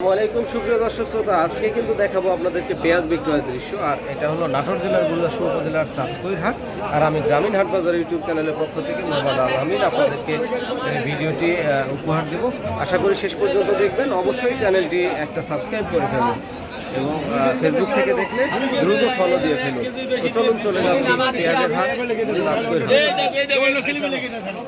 আসসালামাইকুম সুপ্রিয় দর্শক শ্রোতা। আজকে কিন্তু দেখাবো আপনাদেরকে পেঁয়াজ বিক্রয়ের দৃশ্য। আর এটা হলো নাটোর জেলার গুরুদাসপুর উপজেলার চাষকৈর হাট আর আমি গ্রামীণ হাট বাজার ইউটিউব চ্যানেলের পক্ষ থেকে মোহাম্মদ আল আমিন আপনাদেরকে ভিডিওটি উপহার দেব। আশা করি শেষ পর্যন্ত দেখবেন। অবশ্যই চ্যানেলটি একটা সাবস্ক্রাইব করে ফেলুন এবং ফেসবুক থেকে দেখলে দ্রুত ফলো দিয়ে ফেলুন। চলুন, চলে যাচ্ছি পেঁয়াজের হাট চাষকৈর হাট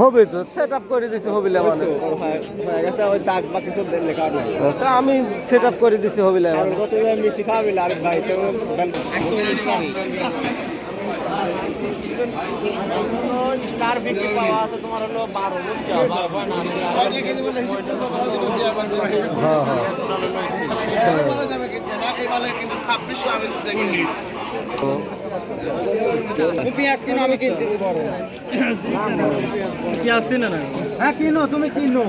হবে তো সেট আপ করে দিছি হবিলে মানে। তা আমি সেট আপ করে দিছি হবিলে মানে। স্টার ফিফটি পাওয়া আছে তোমার হলো বারো বুঝছ? হ্যাঁ হ্যাঁ পেঁয়াজ কিনো আমি কিনতে পারো পেঁয়াজ কিনো না হ্যাঁ কিনো তুমি কিনো।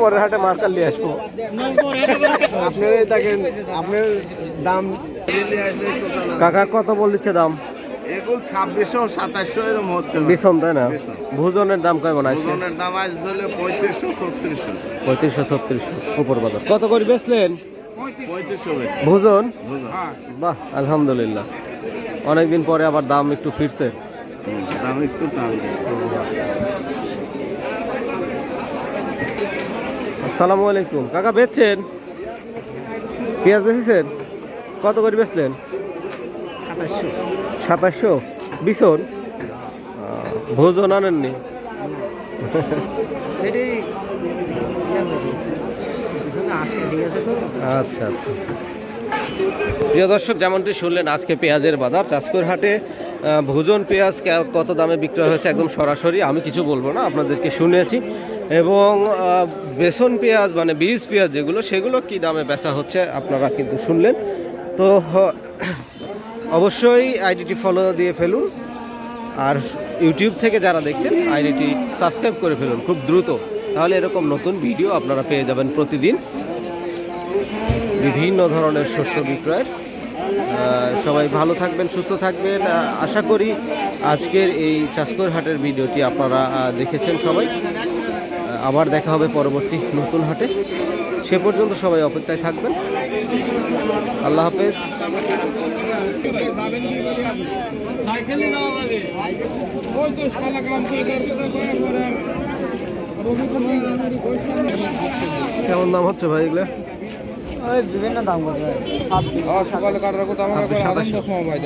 পরের হাটে মার্কার নিয়ে আসব। আপনার দেখেন আপনার দাম কাকা কত বলছে দাম? এখন ছাব্বিশশো সাতাশশো এরকম হচ্ছে বিছন তাই না? ভুজনের দাম কেমন দাম হলে পঁয়ত্রিশশো ছত্রিশশো। পঁয়ত্রিশশো ছত্রিশশো উপর বাজার। কত করে বেচলেন? ভুজন? বাহ আলহামদুলিল্লাহ। অনেকদিন পরে আবার দাম একটু ফিরছে। দাম একটু টান আসসালামু আলাইকুম। কাকা বেচছেন? পেঁয়াজ বেচেছেন? কত করে বেচলেন? সাতাশশো। বিছন? ভোজন আনেননি। আচ্ছা আচ্ছা। প্রিয় দর্শক যেমনটি শুনলেন আজকে পেঁয়াজের বাজার। চাষকর হাটে ভোজন পেঁয়াজ কত দামে বিক্রয় হয়েছে একদম সরাসরি আমি কিছু বলব না, আপনাদেরকে শুনেছি। এবং বেসন পেঁয়াজ মানে বীজ পেঁয়াজ যেগুলো, সেগুলো কি দামে বেচা হচ্ছে আপনারা কিন্তু শুনলেন। তো অবশ্যই আইডিটি ফলো দিয়ে ফেলুন আর ইউটিউব থেকে যারা দেখছেন, আইডিটি সাবস্ক্রাইব করে ফেলুন খুব দ্রুত। তাহলে এরকম নতুন ভিডিও আপনারা পেয়ে যাবেন প্রতিদিন। বিভিন্ন ধরনের শস্য বিক্রয়ের সবাই ভালো থাকবেন, সুস্থ থাকবেন। আশা করি আজকের এই চাষকর হাটের ভিডিওটি আপনারা দেখেছেন সবাই। আবার দেখা হবে পরবর্তী নতুন হাটে। সে পর্যন্ত সবাই অপেক্ষায় থাকবেন। আল্লাহ হাফেজ। কেমন দাম হচ্ছে ভাই এগুলো? বিভিন্ন দাম করবে সকালে কাটার কথা আমাকে আনন্দ সময়